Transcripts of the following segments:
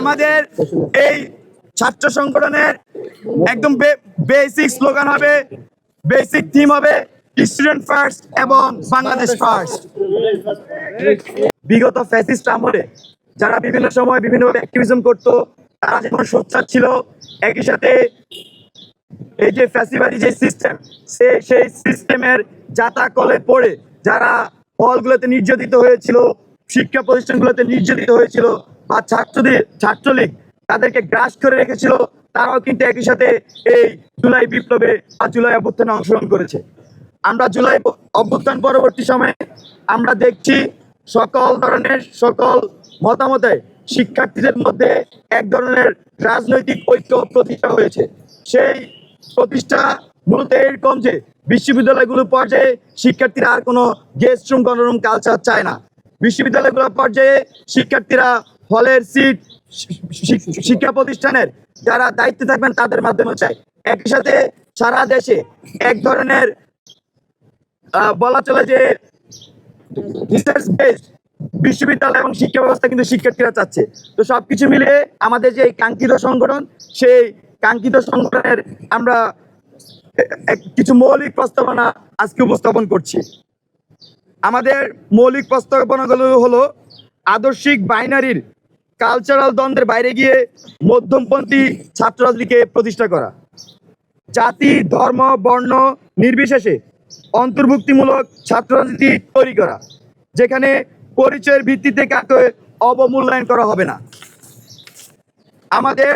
আমাদের এই ছাত্র সংগঠনের একদম বেসিক স্লোগান হবে বেসিক থিম হবে স্টুডেন্ট ফার্স্ট এবং বাংলাদেশ ফার্স্ট বিগত ফ্যাসিস্ট আমলে যারা বিভিন্ন সময় বিভিন্ন অ্যাক্টিভিজম করতো, তারা যেমন সোচ্চার ছিল, একই সাথে এই যে ফ্যাসিবাদী যে সিস্টেম সে সেই সিস্টেমের যাতা কলে পড়ে যারা হলগুলোতে নির্যাতিত হয়েছিল, শিক্ষা প্রতিষ্ঠানগুলোতে নির্যাতিত হয়েছিল বা ছাত্রদের ছাত্রলীগ তাদেরকে গ্রাস করে রেখেছিল, তারাও কিন্তু একই সাথে এই জুলাই বিপ্লবে বা জুলাই অভ্যুত্থানে অংশগ্রহণ করেছে। আমরা জুলাই অভ্যুত্থান পরবর্তী সময়ে আমরা দেখছি সকল ধরনের, সকল মতামতে শিক্ষার্থীদের মধ্যে এক ধরনের রাজনৈতিক ঐক্য প্রতিষ্ঠা হয়েছে। সেই প্রতিষ্ঠা মূলত এরকম যে বিশ্ববিদ্যালয়গুলো পর্যায়ে শিক্ষার্থীরা আর কোনো গেস্ট রুম, গণরুম, কালচার চায় না। বিশ্ববিদ্যালয়গুলো পর্যায়ে শিক্ষার্থীরা হলের সিট শিক্ষা প্রতিষ্ঠানের যারা দায়িত্বে থাকবেন তাদের মাধ্যমে চাই। একই সাথে সারা দেশে এক ধরনের বলা চলে যে রিসার্চ বেসড বিশ্ববিদ্যালয় এবং শিক্ষা ব্যবস্থা কিন্তু শিক্ষার্থীরা চাচ্ছে। তো সব কিছু মিলে আমাদের যে কাঙ্ক্ষিত সংগঠন, সেই কাঙ্ক্ষিত সংগঠনের আমরা কিছু মৌলিক প্রস্তাবনা আজকে উপস্থাপন করছি। আমাদের মৌলিক প্রস্তাবনাগুলো হলো আদর্শিক বাইনারির কালচারাল দ্বন্দ্বের বাইরে গিয়ে মধ্যমপন্থী ছাত্র রাজনীতিকে প্রতিষ্ঠা করা। জাতি, ধর্ম, বর্ণ নির্বিশেষে অন্তর্ভুক্তিমূলক ছাত্র রাজনীতি তৈরি করা, যেখানে পরিচয়ের ভিত্তিতে কাকে অবমূল্যায়ন করা হবে না। আমাদের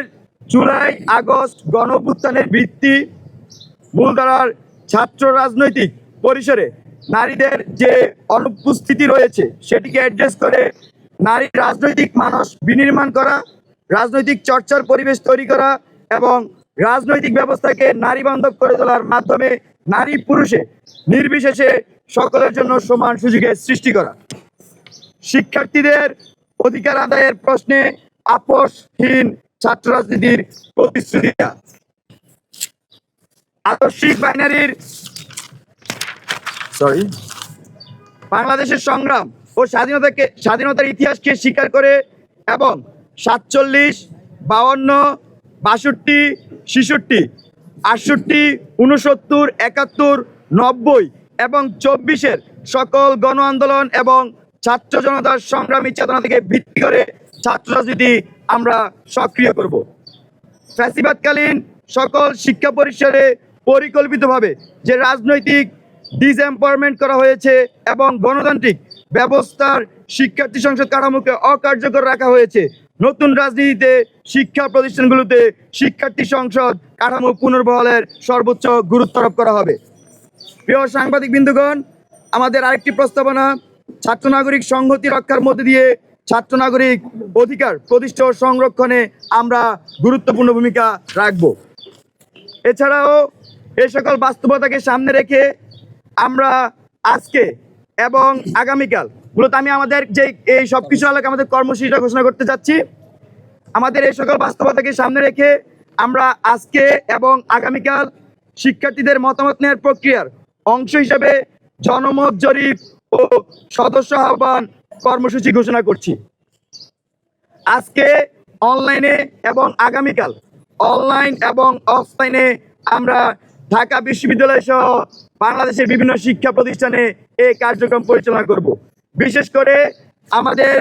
জুলাই, আগস্ট গণঅভ্যুত্থানের ভিত্তি মূলধারার ছাত্র রাজনৈতিক পরিসরে নারীদের যে অনুপস্থিতি রয়েছে, সেটিকে অ্যাড্রেস করে নারী রাজনৈতিক মানুষ বিনির্মাণ করা, রাজনৈতিক চর্চার পরিবেশ তৈরি করা এবং রাজনৈতিক ব্যবস্থাকে নারী বান্ধব করে তোলার মাধ্যমে নারী পুরুষে নির্বিশেষে সকলের জন্য সমান সুযোগের সৃষ্টি করা শিক্ষার্থীদের অধিকার আদায়ের প্রশ্নে আপোষহীন ছাত্র রাজনীতির প্রতিশ্রুতি। আদর্শিক বাইনারির সরি বাংলাদেশের সংগ্রাম ও স্বাধীনতাকে, স্বাধীনতার ইতিহাসকে স্বীকার করে এবং সাতচল্লিশ, বাউন্ন, বাষট্টি, ছেষট্টি, আটষট্টি উনসত্তর একাত্তর, নব্বই এবং চব্বিশের সকল গণ আন্দোলন এবং ছাত্র জনতার সংগ্রামী চেতনা থেকে ভিত্তি করে ছাত্র রাজনীতি আমরা সক্রিয় করব। ফ্যাসিবাদকালীন সকল শিক্ষা পরিসরে পরিকল্পিতভাবে যে রাজনৈতিক ডিসএম্পাওয়ারমেন্ট করা হয়েছে এবং গণতান্ত্রিক ব্যবস্থার শিক্ষার্থী সংসদ কাঠামোকে অকার্যকর রাখা হয়েছে। নতুন রাজনীতিতে শিক্ষা প্রতিষ্ঠানগুলোতে শিক্ষার্থী সংসদ কাঠামো পুনর্বহালের সর্বোচ্চ গুরুত্ব আরোপ করা হবে। প্রিয় সাংবাদিক বিন্দুগণ, আমাদের আরেকটি প্রস্তাবনা, ছাত্র নাগরিক সংহতি রক্ষার মধ্যে দিয়ে ছাত্র নাগরিক অধিকার প্রতিষ্ঠা ও সংরক্ষণে আমরা গুরুত্বপূর্ণ ভূমিকা রাখব। এছাড়াও এ সকল বাস্তবতাকে সামনে রেখে আমরা আজকে এবং আগামীকাল মূলত আমি আমাদের যে এই সব কিছু আলোকে আমাদের কর্মসূচিটা ঘোষণা করতে যাচ্ছি। আমাদের এই সকল বাস্তবতাকে সামনে রেখে আমরা আজকে এবং আগামীকাল শিক্ষার্থীদের মতামত নেওয়ার প্রক্রিয়ার অংশ হিসেবে জনমত জরিপ ও সদস্য আহ্বান কর্মসূচি ঘোষণা করছি। আজকে অনলাইনে এবং আগামীকাল অনলাইন এবং অফলাইনে আমরা ঢাকা বিশ্ববিদ্যালয় সহ বাংলাদেশের বিভিন্ন শিক্ষা প্রতিষ্ঠানে এই কার্যক্রম পরিচালনা করব। বিশেষ করে আমাদের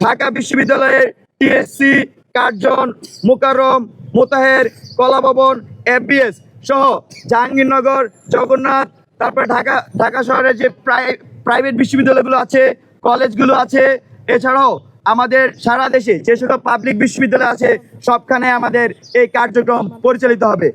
ঢাকা বিশ্ববিদ্যালয়ের টিএসসি কার্জন মোকারম মোতাহের কলা ভবন এফবিএস সহ জাহাঙ্গীরনগর, জগন্নাথ, তারপর ঢাকা ঢাকা শহরের যে প্রাইভেট বিশ্ববিদ্যালয়গুলো আছে, কলেজগুলো আছে, এছাড়াও আমাদের সারা দেশে যে সকল পাবলিক বিশ্ববিদ্যালয় আছে, সবখানে আমাদের এই কার্যক্রম পরিচালিত হবে।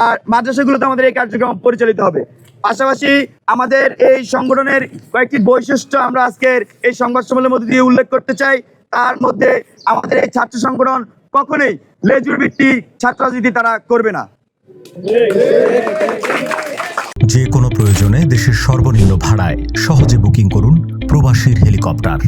আর মাদ্রাসাগুলোতে আমাদের এই কার্যক্রম পরিচালিত হবে। পাশাপাশি আমাদের এই সংগঠনের কয়েকটি বৈশিষ্ট্য আমরা আজকের এই সংবাদ সম্মেলনের মধ্যে দিয়ে উল্লেখ করতে চাই। তার মধ্যে আমাদের এই ছাত্র সংগঠন কখনোই লেজুর ভিত্তি ছাত্র রাজনীতি তারা করবে না। যে কোনো প্রয়োজনে দেশের সর্বনিম্ন ভাড়ায় সহজে বুকিং করুন প্রবাসীর হেলিকপ্টার।